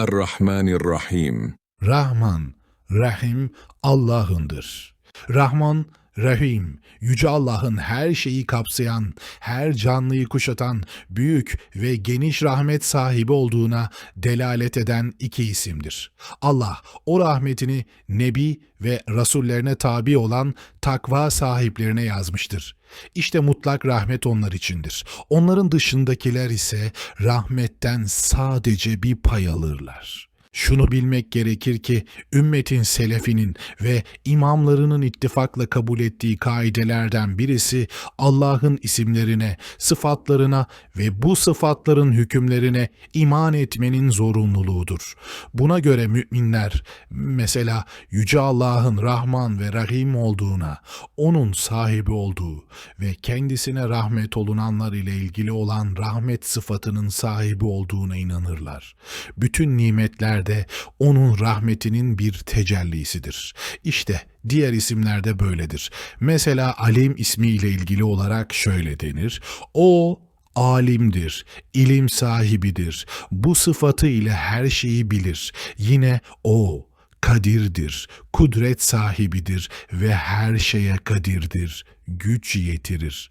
Errahmanirrahim. Rahman, Rahim Allah'ındır. Rahman Rahim, Yüce Allah'ın her şeyi kapsayan, her canlıyı kuşatan, büyük ve geniş rahmet sahibi olduğuna delalet eden iki isimdir. Allah o rahmetini Nebi ve Rasullerine tabi olan takva sahiplerine yazmıştır. İşte mutlak rahmet onlar içindir. Onların dışındakiler ise rahmetten sadece bir pay alırlar. Şunu bilmek gerekir ki ümmetin selefinin ve imamlarının ittifakla kabul ettiği kaidelerden birisi Allah'ın isimlerine, sıfatlarına ve bu sıfatların hükümlerine iman etmenin zorunluluğudur. Buna göre müminler mesela Yüce Allah'ın Rahman ve Rahim olduğuna, onun sahibi olduğu ve kendisine rahmet olunanlar ile ilgili olan rahmet sıfatının sahibi olduğuna inanırlar. Bütün nimetler de onun rahmetinin bir tecellisidir. İşte diğer isimler de böyledir. Mesela Alim ismi ile ilgili olarak şöyle denir. O alimdir, ilim sahibidir. Bu sıfatı ile her şeyi bilir. Yine o kadirdir, kudret sahibidir ve her şeye kadirdir, güç yetirir.